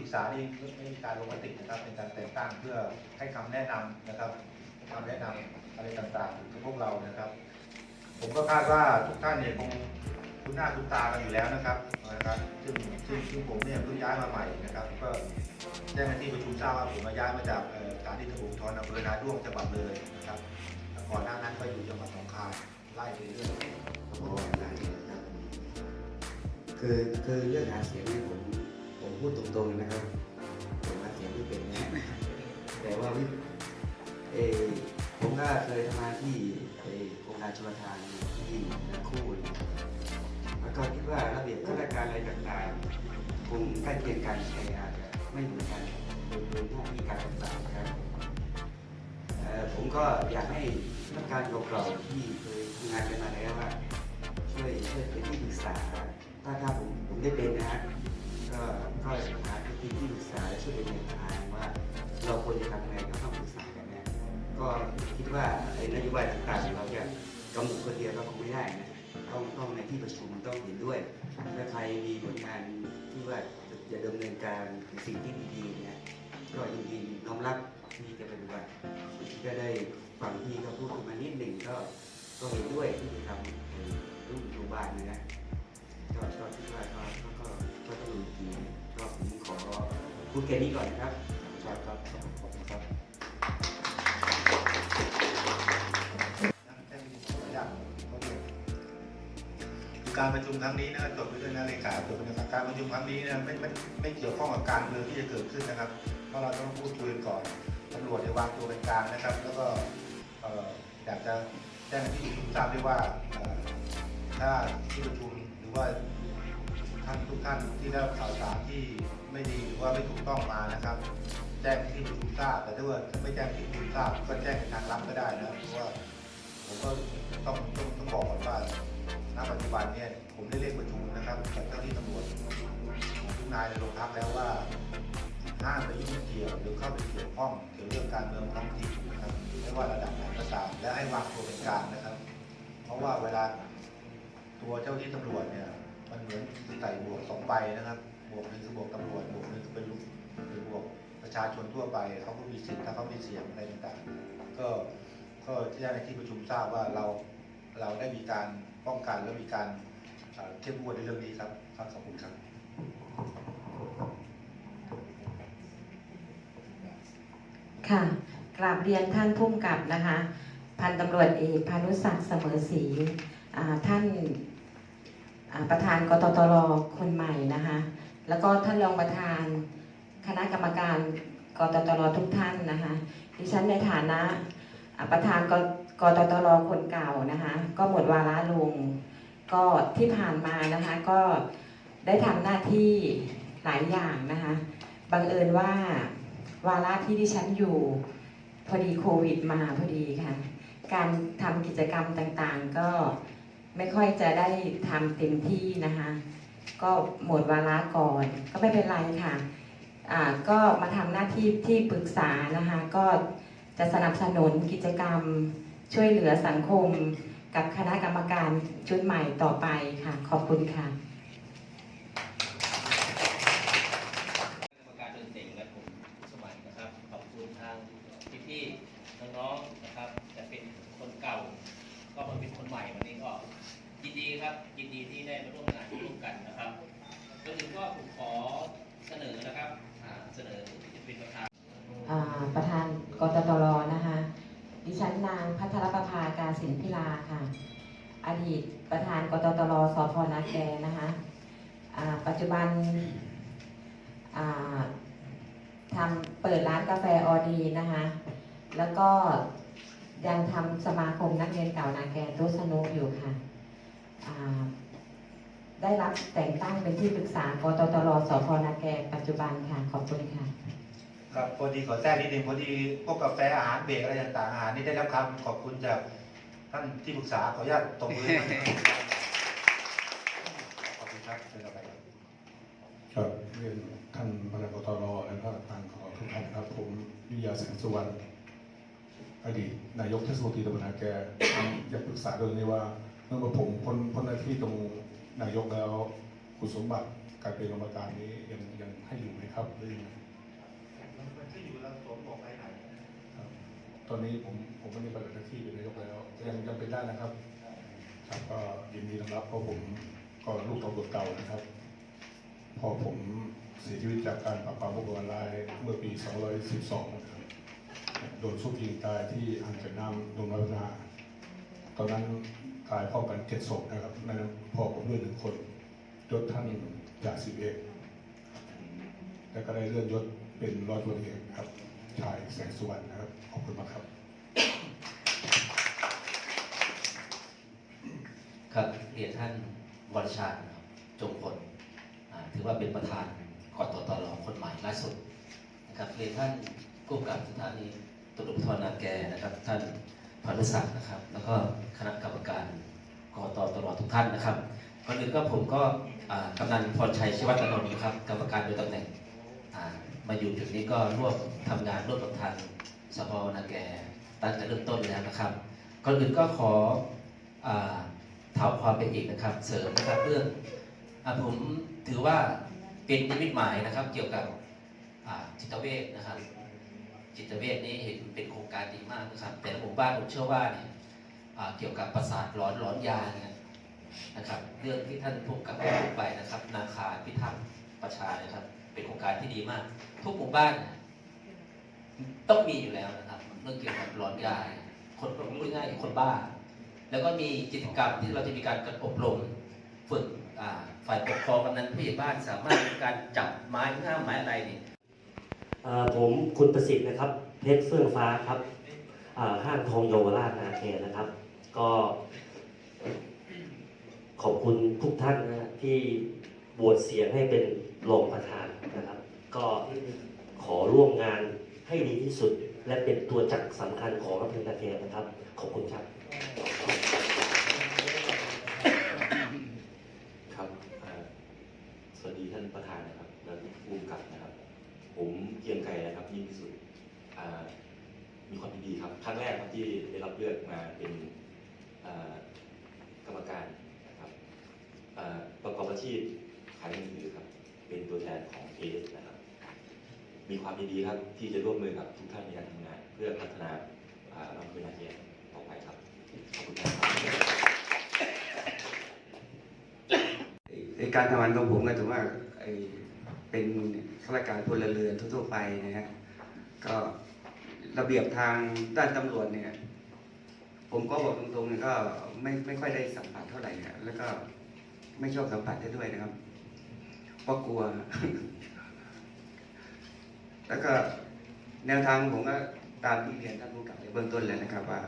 ปรึกษานี่ไม่มีการลงมตินะครับเป็นการแต่งตั้งเพื่อให้คำแนะนำนะครับคำแนะนำอะไรต่างๆกับพวกเรานะครับ ผมก็คาดว่าทุกท่านเนี่ยคงคุ้นหน้าคุ้นตากันอยู่แล้วนะครับนะครับซึ่งซึ่งซึ่งผมเนี่ยเพิ่งย้ายมาใหม่นะครับ ก็แจ้งในที่ประชุมทราบว่าผมมาย้ายมาจากสถานที่ตำรวจภูธรอำเภอนาด้วงจังหวัดเลยนะครับก่อนหน้านั้นก็อยู่จังหวัดหนองคาไล่ไปเรื่อยๆคือคือเรื่องหาเสียงเนี่ผม พูดตรงๆนะครับผมหาเสียงไม่เป็นนะแต่ว่าวิเอผมก็เคยทำงานที่เอโครงการชลทานที่นาคูนแล้วก็คิดว่าระเบียบข้าราชการอะไรต่างๆคงใกล้เคียงกันแต่อาจจะไม่เหมือนกันโดยโดยหน้าที่การต่างๆครับผมก็อยากให้ข้าราชการเก่าๆที่เคยทำงานกันมาแล้วว่าช่วยช่วยเป็นที่ปรึกษาถ้าถ้าผมผมได้เป็นนะฮะ ก็ก็หาที่ที่ปรึกษาและช่วยเป็นแนวทางว่า เราควรจะทำยังไงก็ต้องปรึกษากันนะก็คิดว่าไอ้นโยบายต่างๆเราจะกำหนดคนเดียวก็คงไม่ได้นะต้องต้องในที่ประชุมต้องเห็นด้วยถ้าใครมีผลงานที่ว่าจะดำเนินการสิ่งที่ดีๆนี่ยก็ยินดีน้อมรับที่จะปฏิบัติก็ได้ฟังที่เขาพูดขึ้นมานิดหนึ่งก็ก็เห็นด้วยที่จะทำในรูปดูบ้านนะนะก็ก็คิดว่าก็ก็ ก็ก็ต้องดูทีก็ผมขอพูดแค่นี้ก่อนนะครับครับครับขอบคุณครับการประชุมครั้งนี้นะจดไว้ด้วยนะเลขาจดไว้นะครับการประชุมครั้งนี้นะไม่ไม่ไม่เกี่ยวข้องกับการเมืองที่จะเกิดขึ้นนะครับ เพราะเราต้องพูดคุยก่อนตำรวจจะวางตัวเป็นกลางนะครับ แล้วก็อยากจะแจ้งที่ทราบด้วยว่าถ้าที่ประชุมหรือว่า ท่านทุกท่านที่ได้รับข่าวสารที่ไม่ดีหรือว่าไม่ถูกต้องมานะครับ แจ้งที่ประชุมทราบแต่ถ้าว่าไม่แจ้งที่ประชุมทราบก็แจ้งทางลับก็ได้นะเพราะว่าผมก็ต้องต้องต้องบอกก่อนว่าณปัจจุบันเนี่ยผมได้เรียกประชุมนะครับกับเจ้าที่ตำรวจทุกนายในโรงพักแล้วว่าห้ามไปยุ่งเกี่ยวหรือเข้าไปเกี่ยวข้องเกี่ยวเรื่องการเมืองท้องถิ่นนะครับไม่ว่าระดับไหนก็ตามและให้วางตัวเป็นกลางนะครับ เพราะว่าเวลาตัวเจ้าที่ตำรวจเนี่ย มันเหมือนใส่บวกสองใบนะครับบวกหนึ่งคือบวกตำรวจบวกหนึ่งคือเป็นลูกหรือบวกประชาชนทั่วไปเขาก็มีสิทธิ์ถ้าเขามีเสียงอะไรต่างๆก็ก็ที่ได้ในที่ประชุมทราบว่าเราเราได้มีการป้องกันและมีการเข้มงวดในเรื่องนี้ครับครับขอบคุณครับค่ะกราบเรียนท่านผู้กำกับนะคะ พันตำรวจเอกพานุศักดิ์เสมอศรีท่าน ประธานกตตรคนใหม่นะคะแล้วก็ท่านรองประธานคณะกรรมการกตตรทุกท่านนะคะดิฉันในฐานะประธานกกตตรคนเก่านะคะก็หมดวาระลงก็ที่ผ่านมานะคะก็ได้ทำหน้าที่หลายอย่างนะคะบังเอิญว่าวาระที่ดิฉันอยู่พอดีโควิดมาพอดีค่ะการทำกิจกรรมต่างๆ ก็ ไม่ค่อยจะได้ทำเต็มที่นะคะ ก็หมดวาระก่อน ก็ไม่เป็นไรค่ะอ่าก็มาทำหน้าที่ที่ปรึกษานะคะ ก็จะสนับสนุนกิจกรรมช่วยเหลือสังคม กับคณะกรรมการชุดใหม่ต่อไปค่ะ ขอบคุณค่ะ ประธานกตตรนะคะ ดิฉันนางพัทรประภาการสินพิลาค่ะ อดีตประธานกตตรสพนาแกนะคะปัจจุบันทำเปิดร้านกาแฟออดีนะคะ แล้วก็ยังทำสมาคมนักเรียนเก่านาแกตุสนุกอยู่ค่ะได้รับแต่งตั้งเป็นที่ปรึกษากตตรสพนาแกปัจจุบันค่ะ ขอบคุณค่ะ ครับพอดีขอแทรกนิดนึงพอดีพวกกาแฟอาหารเบรกอะไรต่างๆอาหารนี่ได้รับคำขอบคุณจากท่านที่ปรึกษาขออนุญาตตบมือให้ท่านขอบคุณครับเชิญต่อไปครับเรียนท่านประธานกตรและก็ทางของทุกท่านครับผมวิทยาแสงสุวรรณอดีตนายกเทศมนตรีตำบลนาแกอยากปรึกษาเรื่องนี้ว่าเมื่อผมพ้นพ้นหน้าที่ตรงนายกแล้วคุณสมบัติการเป็นกรรมการนี้ยังยังให้อยู่ไหมครับหรือยังไง แล้วสมบอกไปไหนครับ ตอนนี้ผมผมไม่ได้ปฏิบัติหน้าที่เป็นนายกแล้วยังยังเป็นได้นะครับครับก็ยินดีต้อนรับเพราะผมก็ลูกตำรวจเก่านะครับ พอผมเสียชีวิตจากการปราบปรามพวกออนไลน์เมื่อปี 212 นะครับโดนซุกยิงตายที่อ่างเก็บน้ำดงน้อยพัฒนาตอนนั้นตายพร้อมกันเจ็ดศพนะครับในนั้นพ่อผมด้วยหนึ่งคนยศท่านจากสิบเอกแล้วก็ได้เลื่อนยศเป็นร้อยตำรวจเอกครับ แสงสุวรรณนะครับ ขอบคุณมากครับ ครับเรียนท่านวรชาตินะครับจงพลถือว่าเป็นประธานกตตรคนใหม่ล่าสุดนะครับเรียนท่านผู้กำกับสถานีตำรวจภูธรนาแกนะครับ ท่านพานุศักดิ์นะครับ แล้วก็คณะกรรมการกตตรทุกท่านนะครับก่อนอื่นก็ผมก็กำนันพรชัยชิวัตนนท์นะครับกรรมการโดยตำแหน่ง มาอยู่จุดนี้ก็ร่วมทำงานร่วมกับทางสพนาแกตั้งแต่เริ่มต้นแล้วนะครับก่อนอื่นก็ขออาเท้าความไปอีกนะครับ เสริมนะครับเรื่องอผมถือว่าเป็นนิมิตหมายนะครับ เกี่ยวกับจิตเวชนะครับ จิตเวชนี้เห็นเป็นโครงการดีมากนะครับ แต่ละหมู่บ้านผมเชื่อว่าเนี่ยเกี่ยวกับประสาทหลอนหลอนยาเนี่ยนะครับ เรื่องที่ท่านพูดกับได้พูดไปนะครับ นาคาพิทักษ์ประชานะครับ เป็นโครงการที่ดีมาก ทุกหมู่บ้าน ต้องมีอยู่แล้วนะครับ เรื่องเกี่ยวกับหลอนยาคนพูดง่ายคนบ้า แล้วก็มีกิจกรรมที่เราจะมีการกอบรมฝึกฝ่ายปกครองกำนันผู้ใหญ่บ้านสามารถในการจับไม้ง่ามไม้อะไรนี่ผมคุณประสิทธิ์นะครับ เพชรเฟื่องฟ้าครับห้างทองเยาวราชนาเขตนะครับ ก็ ขอบคุณทุกท่านนะฮะที่ โหวตเสียงให้เป็นรองประธานนะครับ ก็ขอร่วมงานให้ดีที่สุด และเป็นตัวจักรสำคัญของอำเภอนาเขตนะครับ ขอบคุณครับ ครับอ่าสวัสดีท่านประธานนะครับและผู้กำกับนะครับ ผมเกรียงไกรนะครับยิ่งที่สุดอ่ามีความยินดีครับ ครั้งแรกครับที่ได้รับเลือกมาเป็นอ่ากรรมการนะครับอ่าประกอบอาชีพ ขายมือถือครับ เป็นตัวแทนของเอสนะครับ มีความยินดีครับที่จะร่วมมือกับทุกท่านในการทำงาน เพื่อพัฒนาอ่าเราเป็นอาเซียต่อไปครับ ขอบคุณครับการทำงานของผมก็ถือว่าเป็นข้าราชการพลเรือนทั่วๆไปนะฮะก็ระเบียบทางด้านตำรวจเนี่ย ผมก็บอกตรงๆเนี่ยก็ไม่ไม่ค่อยได้สัมผัสเท่าไหร่ฮะแล้วก็ไม่ชอบสัมผัสได้ด้วยนะครับ เพราะกลัว แล้วก็แนวทางผมก็ตามที่เรียนท่านผู้กำกับในเบื้องต้นเลยนะครับว่า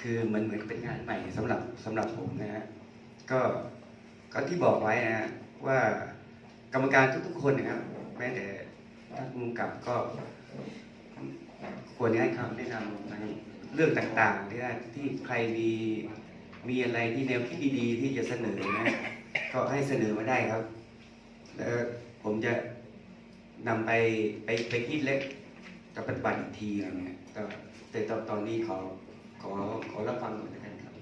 คือมือนเหมือนเป็นงานใหม่สำหรับสำหรับผมนะฮะก็ก็ที่บอกไว้นะฮะว่ากรรมการทุกๆคนนะครับแม้แต่ท่านผู้กำกับก็ควรให้คำแนะนำในเรื่องต่างๆที่ที่ใครมีมีอะไรที่แนวคิดดีๆ ที่จะเสนอนะก็ให้เสนอมาได้ครับ แล้วผมจะนำไปไปไปคิดเล็กกับปฏิบัติอีกทีนะไรเบแต่ตอนนี้ขอขอขอรับฟังก่อนนะครับ